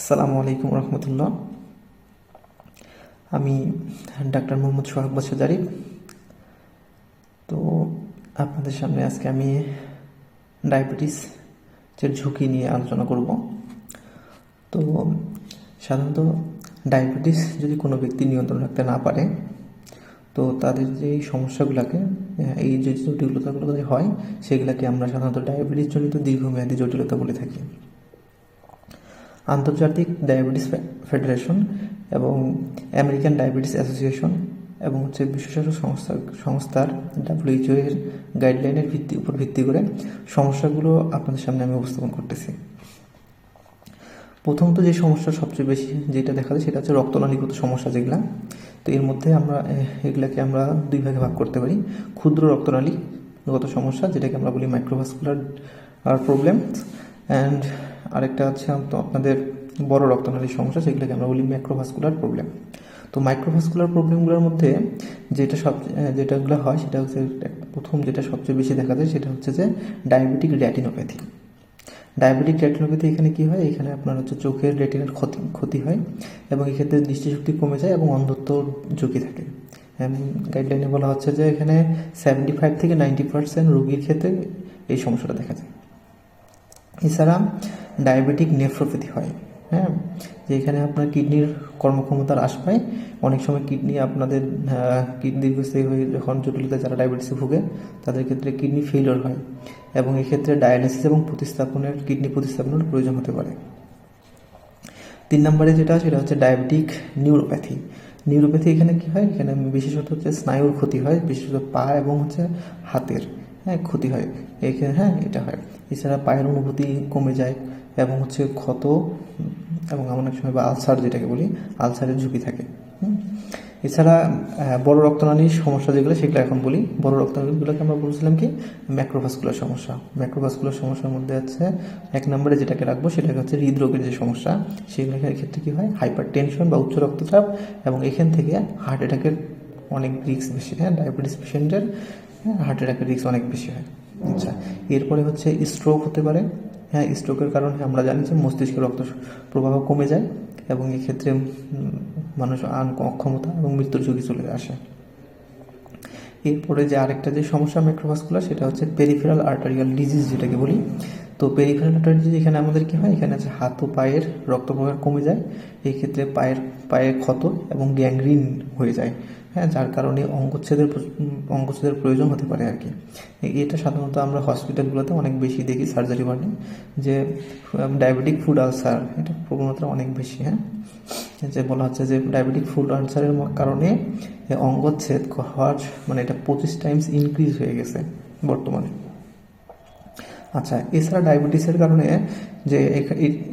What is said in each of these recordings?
আসসালামু আলাইকুম রহমতুল্লাহ। আমি ডাক্তার মোহাম্মদ সোহাগ বসুজারি তো আপনাদের সামনে আজকে আমি ডায়াবেটিস এর ঝুঁকি নিয়ে আলোচনা করব। তো সাধারণত ডায়াবেটিস যদি কোনো ব্যক্তি নিয়ন্ত্রণ রাখতে না পারে, তো তাদের যে সমস্যাগুলোকে এই যে জটিলতাগুলো হয়, সেগুলোকে আমরা সাধারণত ডায়াবেটিস জনিত দীর্ঘমেয়াদী জটিলতা বলে থাকি। আন্তর্জাতিক ডায়াবেটিস ফেডারেশন এবং আমেরিকান ডায়াবেটিস অ্যাসোসিয়েশন এবং হচ্ছে বিশ্ব স্বাস্থ্য সংস্থা সংস্থার ডাব্লিউএইচও এর গাইডলাইনের ভিত্তি উপর ভিত্তি করে সমস্যাগুলো আপনাদের সামনে আমি উপস্থাপন করতেছি। প্রথমত যে সমস্যা সবচেয়ে বেশি যেটা দেখা যায় সেটা হচ্ছে রক্তনালীগত সমস্যা যেগুলা। তো এর মধ্যে আমরা এগুলাকে আমরা দুই ভাগে ভাগ করতে পারি। ক্ষুদ্র রক্তনালীগত সমস্যা, যেটাকে আমরা বলি মাইক্রোভাস্কুলার প্রবলেম অ্যান্ড আরেকটা হচ্ছে আপনাদের বড় রক্তনালীর সমস্যা, সেগুলোকে আমরা বলি ম্যাক্রোভাস্কুলার প্রবলেম তো মাইক্রোভাস্কুলার প্রবলেমগুলোর মধ্যে যেটা সব যেটাগুলো হয়, সেটা হচ্ছে প্রথম যেটা সবচেয়ে বেশি দেখা যায়, সেটা হচ্ছে যে ডায়াবেটিক র্যাটিনোপ্যাথি ডায়াবেটিক রেটিনোপ্যাথি এখানে কি হয়? এখানে আপনার হচ্ছে চোখের রেটিনার ক্ষতি ক্ষতি হয় এবং এক্ষেত্রে দৃষ্টিশক্তি কমে যায় এবং অন্ধত্ব ঝুঁকি থাকে। গাইডলাইনে বলা হচ্ছে যে এখানে সেভেন্টি ফাইভ থেকে নাইনটি পার্সেন্ট রোগীর ক্ষেত্রে এই সমস্যাটা দেখা যায়। এছাড়া ডায়াবেটিক নেফ্রোপ্যাথি হয় হ্যাঁ? যে এখানে আপনার কিডনির কর্মক্ষমতা হ্রাস পায়। অনেক সময় কিডনি আপনাদের কিডনি দীর্ঘস্থায়ী হয়ে যখন জটিলতা যারা ডায়াবেটিসে ভুগে, তাদের ক্ষেত্রে কিডনি ফেলিওর হয় এবং এক্ষেত্রে ডায়ালিসিস এবং প্রতিস্থাপনের, কিডনি প্রতিস্থাপনের প্রয়োজন হতে পারে। তিন নম্বরে যেটা, সেটা হচ্ছে ডায়াবেটিক নিউরোপ্যাথি। নিউরোপ্যাথি এখানে কি হয়? এখানে বিশেষত হচ্ছে স্নায়ুর ক্ষতি হয়, বিশেষত পা এবং হচ্ছে হাতের হ্যাঁ ক্ষতি হয়। এখানে হ্যাঁ এটা হয়। এছাড়া পায়ের অনুভূতি কমে যায় এবং হচ্ছে ক্ষত, এবং অনেক সময় বা আলসার যেটাকে বলি, আলসারের ঝুঁকি থাকে। এছাড়া বড় রক্তনালীর সমস্যা যেগুলো, সেগুলো এখন বলি। বড় রক্তনালীগুলোকে আমরা বলছিলাম কি? ম্যাক্রোভাস্কুলার সমস্যা। ম্যাক্রোভাস্কুলার সমস্যার মধ্যে আছে, এক নম্বরে যেটাকে রাখব সেটাকে হচ্ছে হৃদরোগের যে সমস্যা সেগুলোর ক্ষেত্রে কি হয়? হাইপার টেনশন বা উচ্চ রক্তচাপ, এবং এখান থেকে হার্ট অ্যাটাকের অনেক রিস্ক বেশি হ্যাঁ? ডায়াবেটিস পেশেন্টের হার্ট অ্যাটাকের রিস্ক অনেক বেশি হয়। আচ্ছা এরপরে হচ্ছে স্ট্রোক হতে পারে। হ্যাঁ স্ট্রোকের কারণে আমরা জানি যে মস্তিষ্কে রক্ত প্রবাহ কমে যায় এবং এক্ষেত্রে মানুষ অক্ষমতা এবং মৃত্যুর ঝুঁকি চলে আসে। এরপরে যে আরেকটা যে সমস্যা মাইক্রোভাস্কুলার সেটা হচ্ছে পেরিফেরাল আর্টারিয়াল ডিজিজ যেটাকে বলি। তো পেরিফেরাল আর্টারিয়াল ডিজিজ এখানে আমাদের কী হয়? এখানে আছে হাত ও পায়ের রক্ত প্রবাহ কমে যায়। এই ক্ষেত্রে পায়ের পায়ে ক্ষত এবং গ্যাংগ্রিন হয়ে যায়। হ্যাঁ যার কারণে অঙ্গচ্ছেদের অঙ্গচ্ছেদের প্রয়োজন হতে পারে আর কি। এটা সাধারণত আমরা হসপিটালগুলোতে অনেক বেশি দেখি, সার্জারি ওয়ার্ডে, যে ডায়াবেটিক ফুড আলসার, এটা প্রবণতা অনেক বেশি হ্যাঁ? যে, বলা হচ্ছে যে, ডায়াবেটিক ফুড আলসারের কারণে অঙ্গচ্ছেদ হওয়ার মানে এটা পঁচিশ টাইমস ইনক্রিজ হয়ে গেছে বর্তমানে। আচ্ছা এছাড়া ডায়াবেটিসের কারণে যে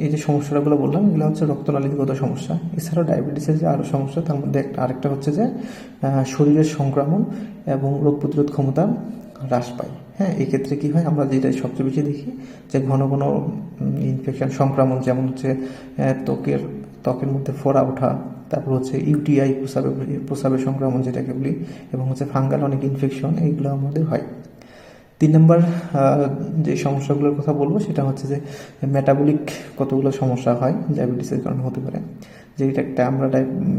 এই যে সমস্যাগুলো বললাম, এগুলো হচ্ছে রক্তনালীগত সমস্যা। এছাড়াও ডায়াবেটিসের যে আরও সমস্যা, তার মধ্যে একটা, আরেকটা হচ্ছে যে শরীরের সংক্রমণ এবং রোগ প্রতিরোধ ক্ষমতা হ্রাস পায়। হ্যাঁ এক্ষেত্রে কী হয়, আমরা যেটা সবচেয়ে বেশি দেখি, যে ঘন ঘন ইনফেকশন সংক্রমণ, যেমন হচ্ছে ত্বকের ত্বকের মধ্যে ফোড়া ওঠা, তারপর হচ্ছে ইউটিআই প্রসাবে প্রসাবের সংক্রমণ যেটাকে বলি, এবং হচ্ছে ফাঙ্গাল অনেক ইনফেকশন এইগুলো আমাদের হয়। তিন নম্বর যে সমস্যাগুলোর কথা বলব সেটা হচ্ছে যে মেটাবলিক কতগুলো সমস্যা হয় ডায়াবেটিসের কারণে হতে পারে। যেটা একটা আমরা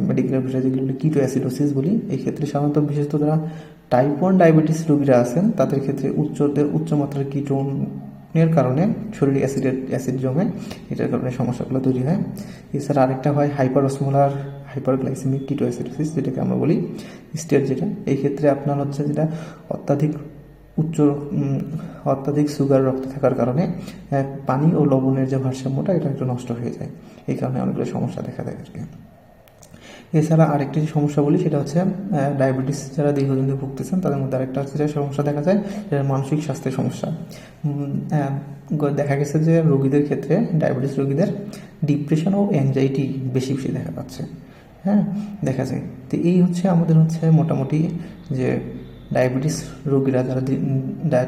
মেডিকেল বিষয় যেগুলো কিটো অ্যাসিডোসিস বলি, এই ক্ষেত্রে সাধারণত বিশেষত যারা টাইপ ওয়ান ডায়াবেটিস রোগীরা আছেন, তাদের ক্ষেত্রে উচ্চদের উচ্চমাত্রার কিটোনের কারণে শরীরে অ্যাসিডের অ্যাসিড জমে, এটার কারণে সমস্যাগুলো তৈরি হয়। এছাড়া আরেকটা হয় hyperosmolar hyperglycaemic ketoacidosis যেটাকে আমরা বলি স্টেট যেটা। এই ক্ষেত্রে আপনার হচ্ছে যেটা অত্যাধিক উচ্চ অত্যাধিক সুগার রক্তে থাকার কারণে পানি ও লবণের যে ভারসাম্যটা, এটা একটু নষ্ট হয়ে যায়। এই কারণে অনেকগুলো সমস্যা দেখা দেয় আর কি এছাড়া আরেকটি যে সমস্যা বলি, সেটা হচ্ছে ডায়াবেটিস যারা দীর্ঘদিন ধরে ভুগতেছেন, তাদের মধ্যে আরেকটা হচ্ছে যে সমস্যা দেখা যায়, যেটা মানসিক স্বাস্থ্যের সমস্যা। দেখা গেছে যে রোগীদের ক্ষেত্রে ডায়াবেটিস রোগীদের ডিপ্রেশন ও অ্যাংজাইটি বেশি বেশি দেখা যাচ্ছে হ্যাঁ দেখা যায়। তো এই হচ্ছে আমাদের হচ্ছে মোটামুটি যে ডায়াবেটিস রোগীরা যারা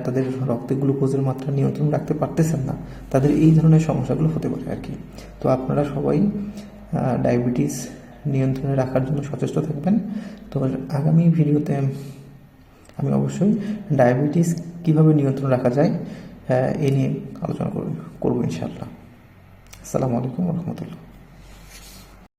তাদের রক্তে গ্লুকোজের মাত্রা নিয়ন্ত্রণ রাখতে পারতেছেন না, তাদের এই ধরনের সমস্যাগুলো হতে পারে আর কি। তো আপনারা সবাই ডায়াবেটিস নিয়ন্ত্রণে রাখার জন্য সচেষ্ট থাকবেন। তো আগামী ভিডিওতে আমি অবশ্যই ডায়াবেটিস কীভাবে নিয়ন্ত্রণ রাখা যায় এই নিয়ে আলোচনা করব ইনশাআল্লাহ। আসসালামু আলাইকুম রহমতুল্লাহ।